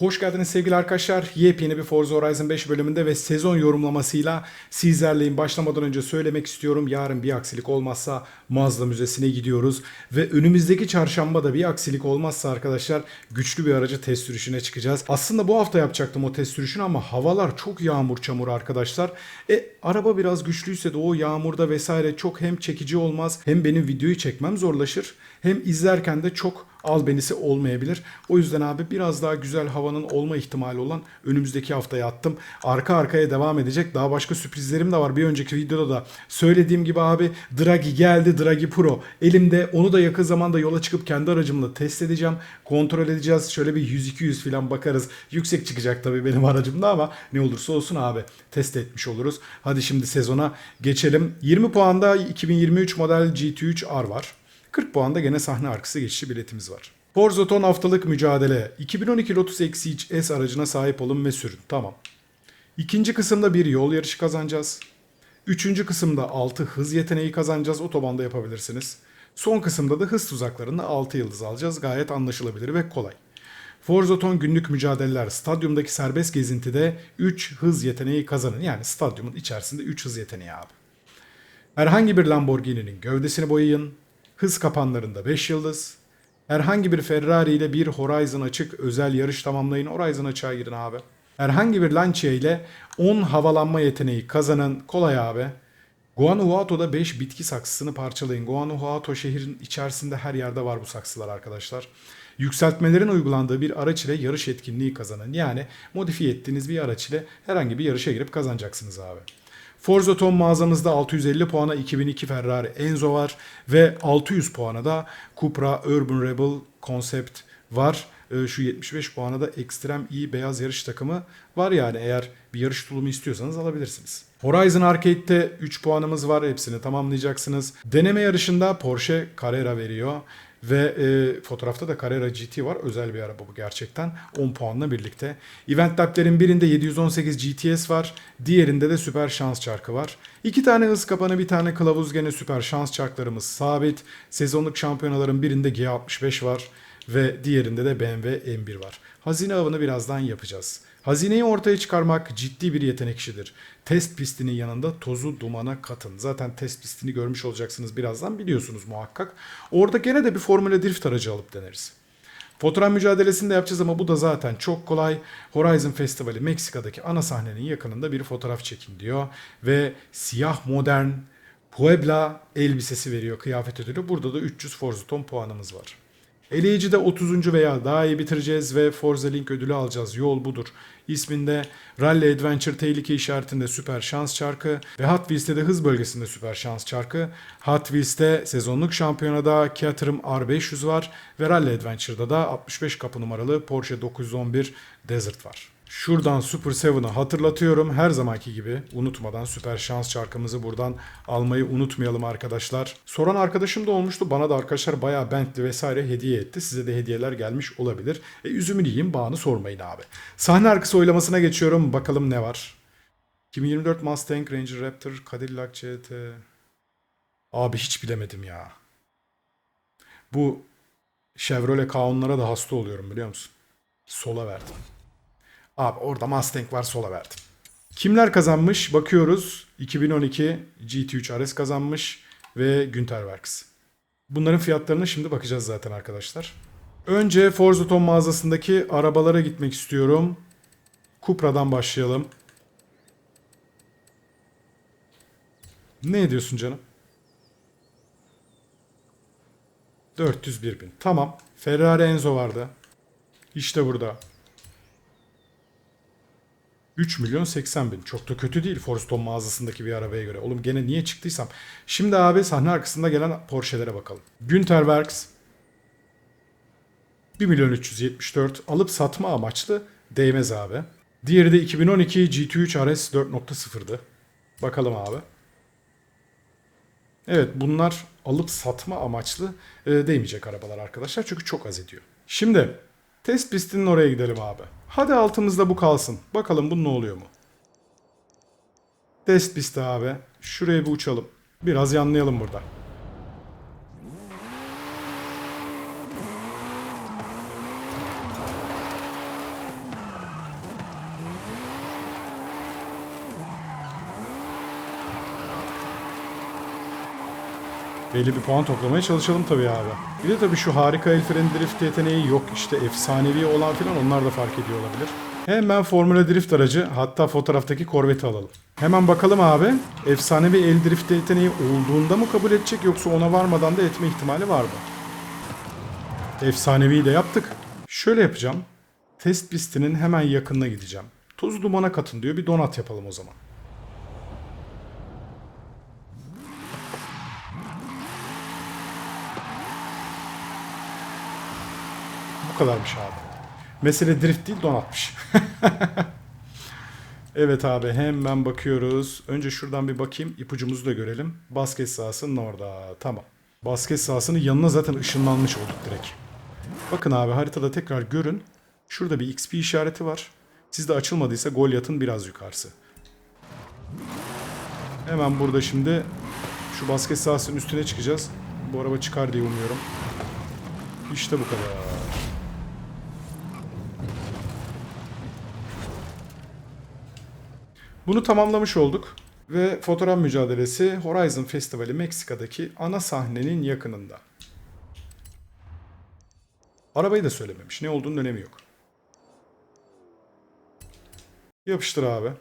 Hoş geldiniz sevgili arkadaşlar. Yepyeni bir Forza Horizon 5 bölümünde ve sezon yorumlamasıyla sizlerleyim. Başlamadan önce söylemek istiyorum. Yarın bir aksilik olmazsa Mazda Müzesi'ne gidiyoruz. Ve önümüzdeki çarşamba da bir aksilik olmazsa arkadaşlar güçlü bir aracı test sürüşüne çıkacağız. Aslında bu hafta yapacaktım o test sürüşünü ama havalar çok yağmur çamur arkadaşlar. E araba biraz güçlüyse de o yağmurda vesaire çok hem çekici olmaz hem benim videoyu çekmem zorlaşır. Hem izlerken de çok albenisi olmayabilir. O yüzden abi biraz daha güzel havanın olma ihtimali olan önümüzdeki haftaya attım. Arka arkaya devam edecek. Daha başka sürprizlerim de var. Bir önceki videoda da söylediğim gibi abi Draghi geldi. Draghi Pro. Elimde onu da yakın zamanda yola çıkıp kendi aracımla test edeceğim. Kontrol edeceğiz. Şöyle bir 100-200 falan bakarız. Yüksek çıkacak tabii benim aracımda ama ne olursa olsun abi test etmiş oluruz. Hadi şimdi sezona geçelim. 20 puanda 2023 model GT3 R var. 40 puanda gene sahne arkası geçişi biletimiz var. Forza haftalık mücadele. 2012 Lotus Exige S aracına sahip olun ve sürün. Tamam. İkinci kısımda bir yol yarışı kazanacağız. Üçüncü kısımda 6 hız yeteneği kazanacağız. Otobanda yapabilirsiniz. Son kısımda da hız tuzaklarında 6 yıldız alacağız. Gayet anlaşılabilir ve kolay. Forza Ton günlük mücadeleler stadyumdaki serbest gezintide 3 hız yeteneği kazanın. Yani stadyumun içerisinde 3 hız yeteneği abi. Herhangi bir Lamborghini'nin gövdesini boyayın. Hız kapanlarında 5 yıldız. Herhangi bir Ferrari ile bir Horizon açık özel yarış tamamlayın. Horizon açığa girin abi. Herhangi bir Lancia ile 10 havalanma yeteneği kazanın. Kolay abi. Guanajuato'da 5 bitki saksısını parçalayın. Guanajuato şehrin içerisinde her yerde var bu saksılar arkadaşlar. Yükseltmelerin uygulandığı bir araç ile yarış etkinliği kazanın. Yani modifiye ettiğiniz bir araç ile herhangi bir yarışa girip kazanacaksınız abi. Forza Ton mağazamızda 650 puana 2002 Ferrari Enzo var ve 600 puana da Cupra Urban Rebel Concept var. Ee, Şu 75 puana da Extreme E beyaz yarış takımı var yani eğer bir yarış tulumu istiyorsanız alabilirsiniz. Horizon Arcade'de 3 puanımız var hepsini tamamlayacaksınız. Deneme yarışında Porsche Carrera veriyor. Ve e, fotoğrafta da Carrera GT var. Özel bir araba bu gerçekten. 10 puanla birlikte. Event Lab'lerin birinde 718 GTS var. Diğerinde de süper şans çarkı var. İki tane hız kapanı bir tane kılavuz gene süper şans çarklarımız sabit. Sezonluk şampiyonaların birinde G65 var. Ve diğerinde de BMW M1 var. Hazine avını birazdan yapacağız. Hazineyi ortaya çıkarmak ciddi bir yetenek işidir. Test pistinin yanında tozu dumana katın. Zaten test pistini görmüş olacaksınız birazdan biliyorsunuz muhakkak. Orada gene de bir Formula Drift aracı alıp deneriz. Fotoğraf mücadelesini de yapacağız ama bu da zaten çok kolay. Horizon Festivali Meksika'daki ana sahnenin yakınında bir fotoğraf çekin diyor. Ve siyah modern Puebla elbisesi veriyor kıyafet ödülü. Burada da 300 Forza Ton puanımız var. Eleyici'de 30. veya daha iyi bitireceğiz ve Forza Link ödülü alacağız. Yol budur. İsminde Rally Adventure tehlike işaretinde süper şans çarkı ve Hot Wheels'te de hız bölgesinde süper şans çarkı. Hot Wheels'te sezonluk şampiyonada Caterham R500 var ve Rally Adventure'da da 65 kapı numaralı Porsche 911 Desert var. Şuradan Super 7'ı hatırlatıyorum. Her zamanki gibi unutmadan süper şans çarkımızı buradan almayı unutmayalım arkadaşlar. Soran arkadaşım da olmuştu. Bana da arkadaşlar bayağı Bentley vesaire hediye etti. Size de hediyeler gelmiş olabilir. E, üzümünü yiyin bağını sormayın abi. Sahne arkası oylamasına geçiyorum. Bakalım ne var. 2024 Mustang, Ranger Raptor, Cadillac CT. Abi hiç bilemedim ya. Bu Chevrolet K10'lara da hasta oluyorum biliyor musun? Sola verdim. Abi orada Mustang var sola verdim. Kimler kazanmış? Bakıyoruz. 2012 GT3 RS kazanmış ve Günter Works. Bunların fiyatlarına şimdi bakacağız zaten arkadaşlar. Önce Forza Ton mağazasındaki arabalara gitmek istiyorum. Cupra'dan başlayalım. Ne ediyorsun canım? 401 bin. Tamam. Ferrari Enzo vardı. İşte burada. 3 milyon 80 bin. Çok da kötü değil Forston mağazasındaki bir arabaya göre. Oğlum gene niye çıktıysam. Şimdi abi sahne arkasında gelen Porsche'lere bakalım. Günter Works 1 milyon 374 alıp satma amaçlı değmez abi. Diğeri de 2012 GT3 RS 4.0'dı. Bakalım abi. Evet bunlar alıp satma amaçlı e, değmeyecek arabalar arkadaşlar. Çünkü çok az ediyor. Şimdi test pistinin oraya gidelim abi. Hadi altımızda bu kalsın. Bakalım bunun ne oluyor mu? Test pisti abi. Şuraya bir uçalım. Biraz yanlayalım burada. Belli bir puan toplamaya çalışalım tabii abi. Bir de tabii şu harika el freni drift yeteneği yok işte efsanevi olan filan onlar da fark ediyor olabilir. Hemen Formula Drift aracı hatta fotoğraftaki Corvette'i alalım. Hemen bakalım abi efsanevi el drift yeteneği olduğunda mı kabul edecek yoksa ona varmadan da etme ihtimali var mı? Efsaneviyi de yaptık. Şöyle yapacağım. Test pistinin hemen yakınına gideceğim. Toz dumana katın diyor. Bir donat yapalım o zaman. Kadarmış abi. Mesele drift değil donatmış. evet abi hemen bakıyoruz. Önce şuradan bir bakayım. ipucumuzu da görelim. Basket sahasının orada. Tamam. Basket sahasının yanına zaten ışınlanmış olduk direkt. Bakın abi haritada tekrar görün. Şurada bir XP işareti var. Sizde açılmadıysa Goliath'ın biraz yukarısı. Hemen burada şimdi şu basket sahasının üstüne çıkacağız. Bu araba çıkar diye umuyorum. İşte bu kadar. Bunu tamamlamış olduk ve fotoğraf mücadelesi Horizon Festivali Meksika'daki ana sahnenin yakınında. Arabayı da söylememiş. Ne olduğunun önemi yok. Yapıştır abi.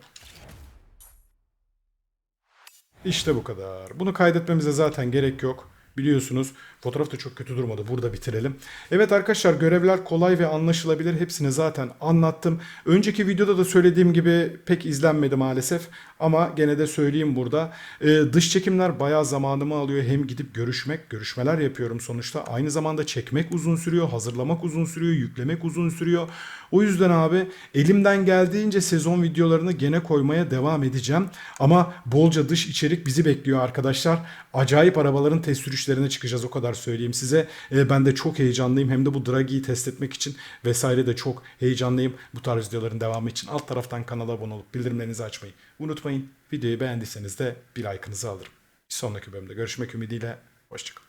İşte bu kadar. Bunu kaydetmemize zaten gerek yok. Biliyorsunuz fotoğraf da çok kötü durmadı. Burada bitirelim. Evet arkadaşlar görevler kolay ve anlaşılabilir. Hepsini zaten anlattım. Önceki videoda da söylediğim gibi pek izlenmedi maalesef. Ama gene de söyleyeyim burada. Ee, dış çekimler bayağı zamanımı alıyor. Hem gidip görüşmek, görüşmeler yapıyorum sonuçta. Aynı zamanda çekmek uzun sürüyor. Hazırlamak uzun sürüyor. Yüklemek uzun sürüyor. O yüzden abi elimden geldiğince sezon videolarını gene koymaya devam edeceğim. Ama bolca dış içerik bizi bekliyor arkadaşlar. Acayip arabaların test sürüşlerine çıkacağız o kadar söyleyeyim size. Ee, ben de çok heyecanlıyım. Hem de bu Dragi'yi test etmek için vesaire de çok heyecanlıyım. Bu tarz videoların devamı için alt taraftan kanala abone olup bildirimlerinizi açmayı unutmayın. Videoyu beğendiyseniz de bir like'ınızı alırım. Bir sonraki bölümde görüşmek ümidiyle. Hoşçakalın.